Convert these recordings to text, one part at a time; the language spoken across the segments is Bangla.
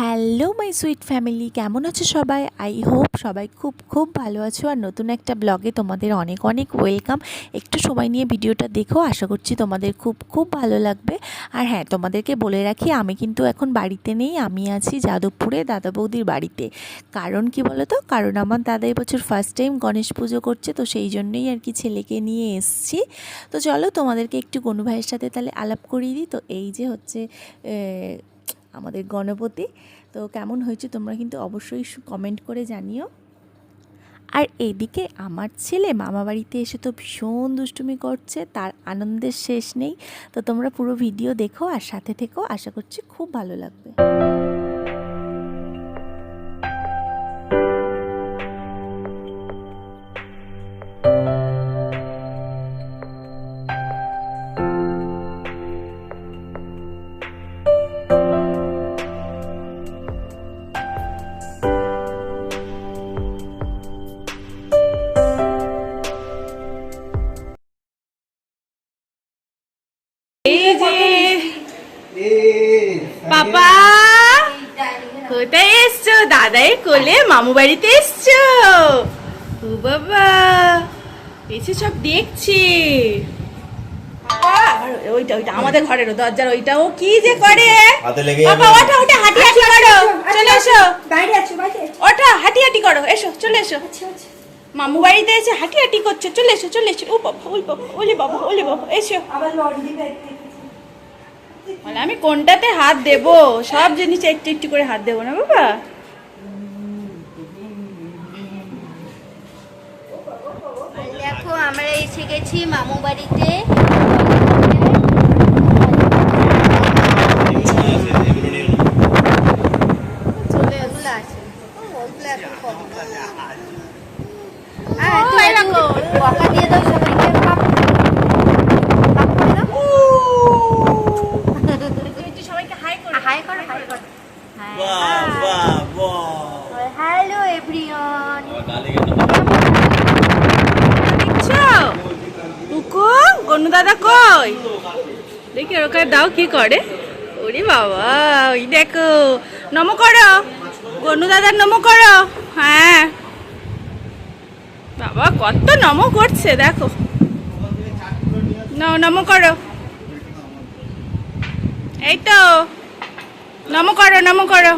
হ্যালো মাই সুইট ফ্যামিলি, কেমন আছো সবাই? আই হোপ সবাই খুব খুব ভালো আছো আর নতুন একটা ব্লগে তোমাদের অনেক অনেক ওয়েলকাম। একটু সময় নিয়ে ভিডিওটা দেখো, আশা করছি তোমাদের খুব খুব ভালো লাগবে। আর হ্যাঁ তোমাদেরকে বলে রাখি, আমি কিন্তু এখন বাড়িতে নেই, আমি আছি যাদবপুরে দাদা বৌদির বাড়িতে। কারণ কি বলো তো কারণ আমার দাদা এবছর ফার্স্ট টাইম গণেশ পুজো করছে, তো সেই জন্যই আর কি ছেলেকে নিয়ে এসছি। তো চলো তোমাদেরকে একটু গনু ভাইয়ের সাথে তাহলে আলাপ করিয়ে দিই। তো এই যে হচ্ছে আমাদের গণপতি। তো কেমন হয়েছে তোমরা কিন্তু অবশ্যই কমেন্ট করে জানিও। আর এদিকে আমার ছেলে মামা বাড়িতে এসে তো ভীষণ দুষ্টুমি করছে, তার আনন্দের শেষ নেই। তো তোমরা পুরো ভিডিও দেখো আর সাথে থেকো। আশা করছি খুব ভালো লাগবে। পাপা কোথায় এসছো? দাদাই কোলে মামু বাড়িতে এসছো। ও বাবা এসে সব দেখছি। ওইটা ওইটা আমাদের ঘরের দরজার ওইটা ও কি যে করে? পাপা ওটা ওটা হাঁটি হাঁটি করো। চলে এসো। বাইরে আছো বাইরে। ওটা হাঁটি হাঁটি করো এসো চলে এসো। আচ্ছা আচ্ছা। মামু বাড়িতে এসে হাঁটি হাঁটি করছ চলে এসো চলে এসো। ও বাবা ওই বাবা ওলে বাবা ওলে বাবা এসো। আবার লন্ড্রি ব্যাগ বলে আমি কোনটাতে হাত দেব? সব জিনিসে একটু একটু করে হাত দেবো না বাবা? দেখো আমরা এসে গেছি মামু বাড়িতে। ওগুলো আছে। হ্যাঁ, দিয়ে দাও সবাইকে পাপ। পাপ করে দাও। সবাইকে হাই হাই করো হাই করো হ্যাঁ বাহ বাহ বাহ হ্যালো এভরিওয়ান। দেখছ? উকো গনু দাদা কই? দেখি ওকে দাও কি করে। ওরে বাবা ওই দেখো। নমো করো। গনু দাদার নমো করো। হ্যাঁ। বাবা কত নমো করছে দেখো। নমো করো। এই তো। নমো করো নমো করো।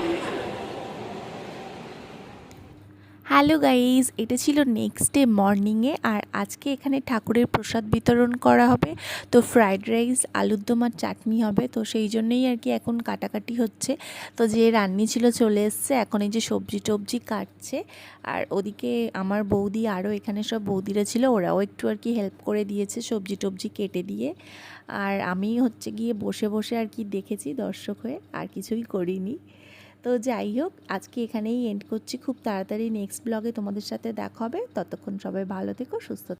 হ্যালো গাইজ এটা ছিল নেক্সট ডে মর্নিংয়ে আর আজকে এখানে ঠাকুরের প্রসাদ বিতরণ করা হবে। তো ফ্রাইড রাইস আলুর দম আর চাটনি হবে। তো সেই জন্যই আর কি এখন কাটাকাটি হচ্ছে। তো যে রান্নি ছিল চলে এসছে, এখন এই যে সবজি টবজি কাটছে। আর ওদিকে আমার বৌদি আরও এখানে সব বৌদিরা ছিল, ওরাও একটু আর কি হেল্প করে দিয়েছে সবজি টবজি কেটে দিয়ে। আর আমি হচ্ছে গিয়ে বসে বসে আর কি দেখেছি দর্শক হয়ে, আর কিছুই করিনি। তো যাই হোক, আজকে এখানেই এন্ড করছি। খুব তাড়াতাড়ি নেক্সট ব্লগে তোমাদের সাথে দেখা হবে। ততক্ষণ সবাই ভালো থেকো, সুস্থ